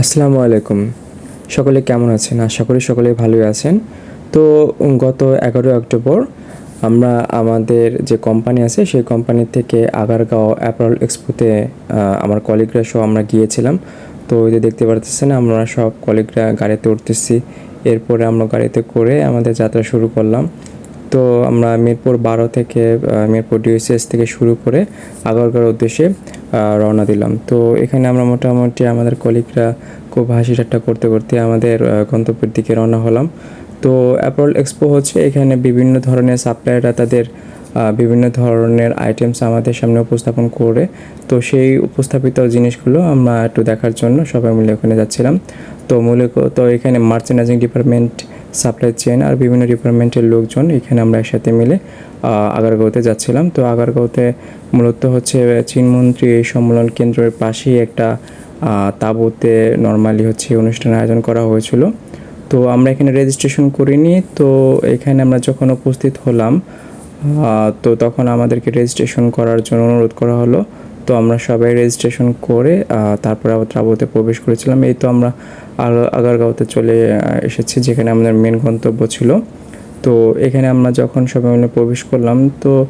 আসসালামু আলাইকুম। সকলে কেমন আছেন? আশা করি সকলে ভালোই আছেন। তো গত এগারোই অক্টোবর আমরা আমাদের যে কোম্পানি আছে, সেই কোম্পানি থেকে আগারগাঁও অ্যাপারল এক্সপোতে আমার কলিগরা সহ আমরা গিয়েছিলাম। তো ওই যে দেখতে পারতেছেন, আমরা সব কলিগরা গাড়িতে উঠতেছি। এরপরে আমরা গাড়িতে করে আমাদের যাত্রা শুরু করলাম। তো আমরা মিরপুর বারো থেকে মিরপুর ডিএসএস থেকে শুরু করে আগারগাঁওর উদ্দেশ্যে রওনা দিলাম। তো এখানে আমরা মোটামুটি আমাদের কলিগরা খুব হাসি ঠাট্টা করতে করতে আমাদের গন্তব্যের দিকে রওনা হলাম। তো অ্যাপল এক্সপো হচ্ছে এখানে বিভিন্ন ধরনের সাপ্লায়াররা তাদের বিভিন্ন ধরনের আইটেমস আমাদের সামনে উপস্থাপন করে। তো সেই উপস্থাপিত জিনিসগুলো আমরা একটু দেখার জন্য সবাই মিলে ওখানে যাচ্ছিলাম। তো মূলত এখানে মার্চেন্ডাইজিং ডিপার্টমেন্ট সাপ্লাই চেন আর বিভিন্ন ডিপার্টমেন্টের লোকজন এখানে আমরা একসাথে মিলে আগারগাঁওতে যাচ্ছিলাম। তো আগারগাঁওতে মূলত হচ্ছে চীনমন্ত্রী এই সম্মেলন কেন্দ্রের পাশেই একটা তাঁবুতে নর্মালি হচ্ছে অনুষ্ঠানের আয়োজন করা হয়েছিল। তো আমরা এখানে রেজিস্ট্রেশন করিনি। তো এখানে আমরা যখন উপস্থিত হলাম তো তখন আমাদেরকে রেজিস্ট্রেশন করার জন্য অনুরোধ করা হলো। তো আমরা সবাই রেজিস্ট্রেশন করে তারপরে আবার তাঁবুতে প্রবেশ করেছিলাম। এই তো আমরা আগা- আগারগাঁওতে চলে এসেছি, যেখানে আমাদের মেন গন্তব্য ছিল। তো এখানে আমরা যখন সবাই মিলে প্রবেশ করলাম, তো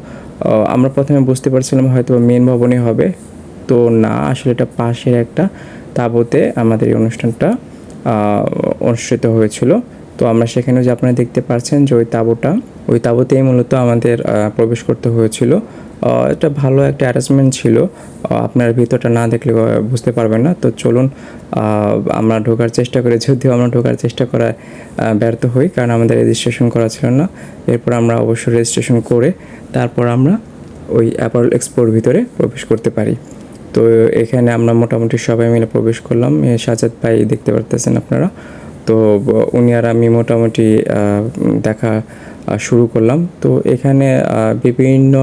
আমরা প্রথমে বুঝতে পারছিলাম হয়তো মেন ভবনই হবে। তো না, আসলে এটা পাশের একটা তাঁবুতে আমাদের এই অনুষ্ঠানটা অনুষ্ঠিত হয়েছিল। তো আমরা সেখানে যে আপনারা দেখতে পাচ্ছেন যে ওই তাঁবুটা, ওই তাঁবুতেই মূলত আমাদের প্রবেশ করতে হয়েছিল। এটা ভালো একটা অ্যারেঞ্জমেন্ট ছিল। আপনার ভিতরটা না দেখলে বুঝতে পারবেন না। তো চলুন আমরা ঢোকার চেষ্টা করি। যদিও আমরা ঢোকার চেষ্টা আহ, ব্যর্থ হই কারণ আমাদের রেজিস্ট্রেশন করা ছিল না। এরপর আমরা অবশ্যই রেজিস্ট্রেশন করে তারপর আমরা ওই অ্যাপারেল এক্সপোর ভিতরে প্রবেশ করতে পারি। তো এখানে আমরা মোটামুটি সবাই মিলে প্রবেশ করলাম। সাজাদ ভাই দেখতে পারতেছেন আপনারা। তো উনি আর আমি মোটামুটি দেখা শুরু করলাম। তো এখানে বিভিন্ন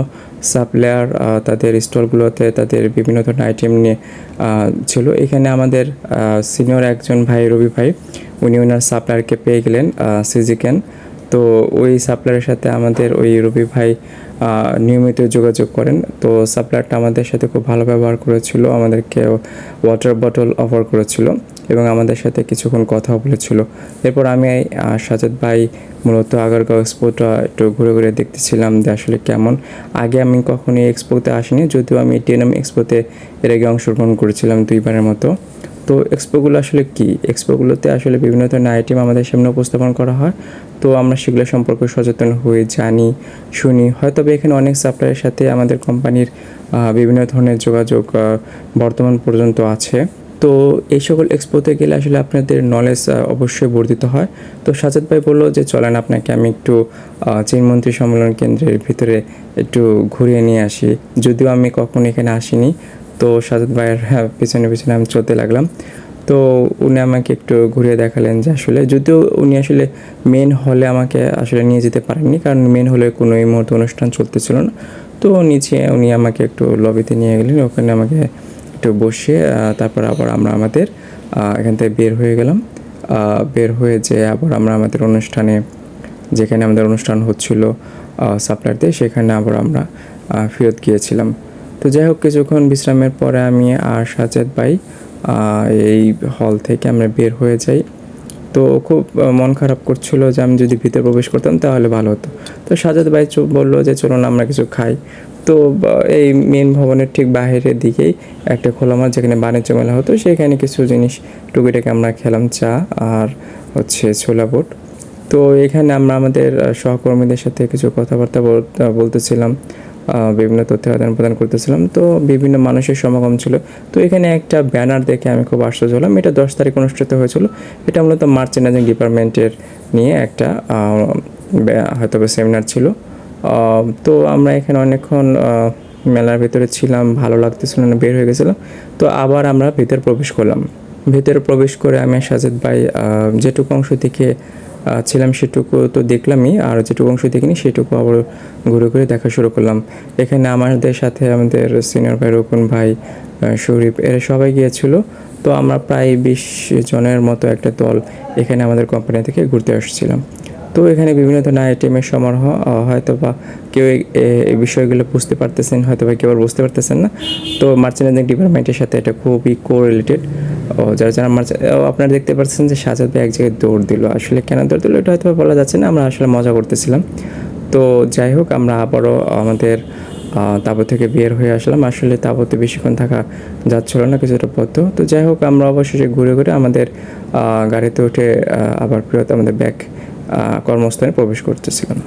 সাপ্লায়ার তাদের স্টলগুলোতে তাদের বিভিন্ন ধরনের আইটেম নিয়ে ছিল। এখানে আমাদের সিনিয়র একজন ভাই, রবি ভাই, উনি ওনার সাপ্লায়ারকে পেয়ে গেলেন সিজিকেন তো ওই সাপ্লায়ারের সাথে আমাদের ওই রবি ভাই নিয়মিত যোগাযোগ করেন। তো সাপ্লায়ারটা আমাদের সাথে খুব ভালো ব্যবহার করেছিল আমাদেরকে ওয়াটার বটল অফার করেছিল। এবং আমাদের সাথে কিছুক্ষণ কথা বলেছিল। এরপর আমি সাজাদ ভাই মূলত আগারগাঁও এক্সপোটা একটু ঘুরে ঘুরে দেখতেছিলাম যে আসলে কেমন। আগে আমি কখনো এক্সপোতে আসিনি, যদিও আমি টিএনএম এক্সপোতে এর আগে অংশগ্রহণ করেছিলাম দুইবারের মতো। তো এক্সপোগুলো আসলে কি? এক্সপোগুলোতে আসলে বিভিন্ন ধরনের আইটেম আমাদের সামনে উপস্থাপন করা হয়। তো আমরা সেগুলো সম্পর্কে সচেতন হয়ে জানি, শুনি। হয়তো এখানে অনেক সাপ্লাইয়ের সাথে আমাদের কোম্পানির বিভিন্ন ধরনের যোগাযোগ বর্তমান পর্যন্ত আছে। তো এই সকল এক্সপোতে গেলে আসলে আপনাদের নলেজ অবশ্যই বর্ধিত হয়। তো সাজাদ ভাই বলল যে চলেন আপনাকে আমি একটু চীনমন্ত্রী সম্মেলন কেন্দ্রের ভিতরে একটু ঘুরিয়ে নিয়ে আসি। যদিও আমি কখনো এখানে আসিনি। তো সাজাদ ভাইয়ের হ্যাঁ, পিছনে পেছনে আমি চলতে লাগলাম। তো উনি আমাকে একটু ঘুরিয়ে দেখালেন যে আসলে যদিও উনি আসলে মেন হলে আমাকে আসলে নিয়ে যেতে পারেননি কারণ মেন হলে কোনো এই মুহূর্তে অনুষ্ঠান চলতেছিল না। তো নিচে উনি আমাকে একটু লবিতে নিয়ে গেলেন ওখানে আমাকে একটু বসে তারপর আবার আমরা আমাদের এখান থেকে বের হয়ে গেলাম। বের হয়ে যে আবার আমরা আমাদের অনুষ্ঠানে, যেখানে আমাদের অনুষ্ঠান হচ্ছিল সাপ্লায়ার দিয়ে সেখানে আবার আমরা ফেরত গিয়েছিলাম। তো যাই হোক, কিছুক্ষণ বিশ্রামের পরে আমি আর সাজেদ ভাই এই হল থেকে আমরা বের হয়ে যাই। তো খুব মন খারাপ করছিল যে আমি যদি ভিতরে প্রবেশ করতাম, তাহলে ভালো হতো। তো সাজাদ ভাই বলল যে, চলুন, আমরা কিছু খাই। তো এই মেন ভবনের ঠিক বাইরের দিকেই একটা খোলা মাঠ যেখানে বাণিজ্য মেলা হতো, সেখানে কিছু জিনিস টুকিটাকে আমরা খেলাম চা আর হচ্ছে ছোলা বোট। তো এখানে আমরা আমাদের সহকর্মীদের সাথে কিছু কথাবার্তা বলতেছিলাম বিভিন্ন তথ্য আদান প্রদান করতেছিলাম। তো বিভিন্ন মানুষের সমাগম ছিল। তো এখানে একটা ব্যানার দেখে আমি খুব আশ্চর্য হলাম। এটা দশ তারিখ অনুষ্ঠিত হয়েছিল। এটা মূলত মার্চেন্ডাইজিং ডিপার্টমেন্টের নিয়ে একটা হয়তো সেমিনার ছিল। তো আমরা এখানে অনেকক্ষণ মেলার ভিতরে ছিলাম, ভালো লাগতেছিল না, বের হয়ে গেছিলাম। তো আবার আমরা ভিতরে প্রবেশ করলাম। ভিতরে প্রবেশ করে আমি সাজেদ ভাই যেটুকু অংশ থেকে ছিলাম সেটুকু তো দেখলামই, আর যেটুকু অংশ দেখিনি সেটুকু আবার ঘুরে ঘুরে দেখা শুরু করলাম। এখানে আমাদের সাথে আমাদের সিনিয়র ভাই রকুন ভাই শরীফ, এরা সবাই গিয়েছিল। তো আমরা প্রায় বিশ জনের মতো একটা দল এখানে আমাদের কোম্পানি থেকে ঘুরতে আসছিলাম। তো এখানে বিভিন্ন ধরনের আইটেমের সমারোহ হয়তো বা কেউ এই- বিষয়গুলো বুঝতে পারতেছেন হয়তো বা কেউ আবার বুঝতে পারতেছেন না। তো মার্চেন্ডাইজিং ডিপার্টমেন্টের সাথে এটা খুবই কো রিলেটেড ও, যারা যারা মার্চে আপনারা দেখতে পাচ্ছেন যে সাজাদ ভাই এক জায়গায় দৌড় দিল। আসলে কেন দৌড় দিল এটা হয়তো বলা যাচ্ছে না, আমরা আসলে মজা করতেছিলাম। তো যাই হোক, আমরা আবারও আমাদের তাবু থেকে বের হয়ে আসলাম। আসলে তাবুতে বেশিক্ষণ থাকা যাচ্ছিল না কিছুটা পথ। তো যাই হোক, আমরা অবশেষে ঘুরে ঘুরে আমাদের গাড়িতে উঠে আবার ফেরত আমাদের ব্যাক কর্মস্থানে প্রবেশ করতেছিলাম